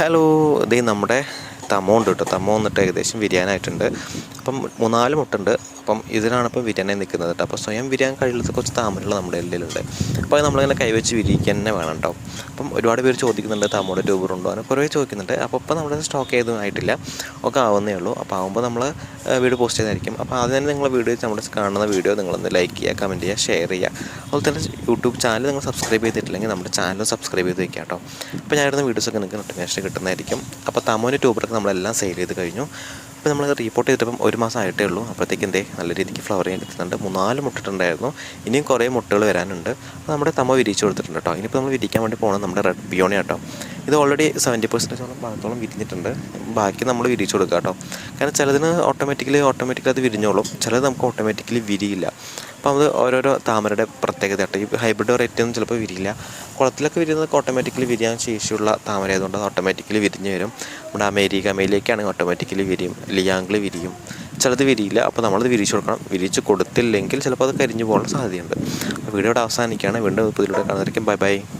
Hello ഇത് നമ്മുടെ തമോ ഉണ്ട് കേട്ടോ തമോ വന്നിട്ട് ഏകദേശം വിരിയാനായിട്ടുണ്ട്. അപ്പം മൂന്നാൽ മുട്ടുണ്ട്. അപ്പം ഇതിനാണ് ഇപ്പോൾ വിരിയാനായി നിൽക്കുന്നത് കേട്ടോ. അപ്പോൾ സ്വയം വിരിയാൻ കഴിയുന്നത് കുറച്ച് താമരകൾ നമ്മുടെ എല്ലിലുണ്ട് അപ്പോൾ അത് നമ്മളിങ്ങനെ കൈവച്ച് വിരിയിക്കുക തന്നെ വേണം കേട്ടോ. അപ്പം ഒരുപാട് പേര് ചോദിക്കുന്നുണ്ട് താമരയുടെ ട്യൂബർ ഉണ്ടോ? അങ്ങനെ കുറേ ചോദിക്കുന്നുണ്ട്. അപ്പോൾ ഇപ്പോൾ നമ്മുടെ സ്റ്റോക്ക് ചെയ്തൊന്നും ആയിട്ടില്ല. ഒക്കെ ആവുന്നേ ഉള്ളൂ. അപ്പോൾ ആകുമ്പോൾ നമ്മൾ വീഡിയോ പോസ്റ്റ് ചെയ്തായിരിക്കും. അപ്പോൾ ആദ്യം തന്നെ നിങ്ങൾ വീഡിയോ നമ്മുടെ കാണുന്ന വീഡിയോ നിങ്ങളൊന്ന് ലൈക്ക് ചെയ്യുക കമന്റ് ചെയ്യുക ഷെയർ ചെയ്യുക. അതുപോലെ തന്നെ യൂട്യൂബ് ചാനൽ നിങ്ങൾ സബ്സ്ക്രൈബ് ചെയ്തിട്ടില്ലെങ്കിൽ നമ്മുടെ ചാനൽ സബ്സ്ക്രൈബ് ചെയ്ത് വയ്ക്കുക കേട്ടോ. അപ്പോൾ ഞാൻ ഇടുന്ന വീഡിയോസൊക്കെ നിങ്ങൾക്ക് നോട്ടിഫിക്കേഷൻ കിട്ടുന്നതായിരിക്കും. അപ്പോൾ തമോന്റെ ട്യൂബറൊക്കെ നമ്മളെല്ലാം സെയിൽ ചെയ്ത് കഴിഞ്ഞു. അപ്പോൾ നമ്മൾ റിപ്പോർട്ട് ചെയ്തിട്ടിപ്പം ഒരു മാസം ആയിട്ടേ ഉള്ളൂ. അപ്പോഴത്തേക്കും എന്തേ നല്ല രീതിക്ക് ചെയ്യാൻ എത്തുന്നുണ്ട് മൂന്നാൽ മുട്ടിട്ടുണ്ടായിരുന്നു. ഇനിയും കുറേ മുട്ടകൾ വരാനുണ്ട്. അപ്പോൾ നമ്മുടെ തമ്മ വിരിച്ചു കൊടുത്തിട്ടുണ്ട് കേട്ടോ. ഇനിയിപ്പോൾ നമ്മൾ വിരിക്കാൻ വേണ്ടി പോകണം നമ്മുടെ റെഡ് ബിയോണി കേട്ടോ ഇത് ഓൾറെഡി സെവന്റി പെർസെന്റേജോളം ഭാഗത്തോളം വിരിഞ്ഞിട്ടുണ്ട്. ബാക്കി നമ്മൾ വിരിച്ചു കൊടുക്കുക കേട്ടോ കാരണം ചിലതിന് ഓട്ടോമാറ്റിക്കലി ഓട്ടോമാറ്റിക്കലി അത് വിരിഞ്ഞോളും. ചിലത് നമുക്ക് ഓട്ടോമാറ്റിക്കലി വിരിയില്ല. അപ്പോൾ അത് ഓരോരോ താമരയുടെ പ്രത്യേകത കേട്ടോ. ഈ ഹൈബ്രിഡ് വെറൈറ്റി ഒന്നും ചിലപ്പോൾ വിരിയില്ല. കുളത്തിലൊക്കെ വിരിയുന്നത് ഓട്ടോമാറ്റിക്കലി വിരിയാൻ ശേഷിയുള്ള താമര ആയതുകൊണ്ട് അത് ഓട്ടോമാറ്റിക്കലി വിരിഞ്ഞ് വരും. നമ്മുടെ അമേരിക്ക അമേലിയൊക്കെയാണെങ്കിൽ ഓട്ടോമാറ്റിക്കലി വിരിയും. ലിയാങ്കിൾ വിരിയും. ചിലത് വിരിയില്ല. അപ്പോൾ നമ്മളത് വിരിച്ചു കൊടുക്കണം. വിരിച്ച് കൊടുത്തില്ലെങ്കിൽ ചിലപ്പോൾ അത് കരിഞ്ഞു പോകാനുള്ള സാധ്യതയുണ്ട്. അപ്പോൾ വീഡിയോ ഇവിടെ അവസാനിക്കുകയാണ്. വീണ്ടും പുതിയ കാണുന്നതായിരിക്കും. Bye bye.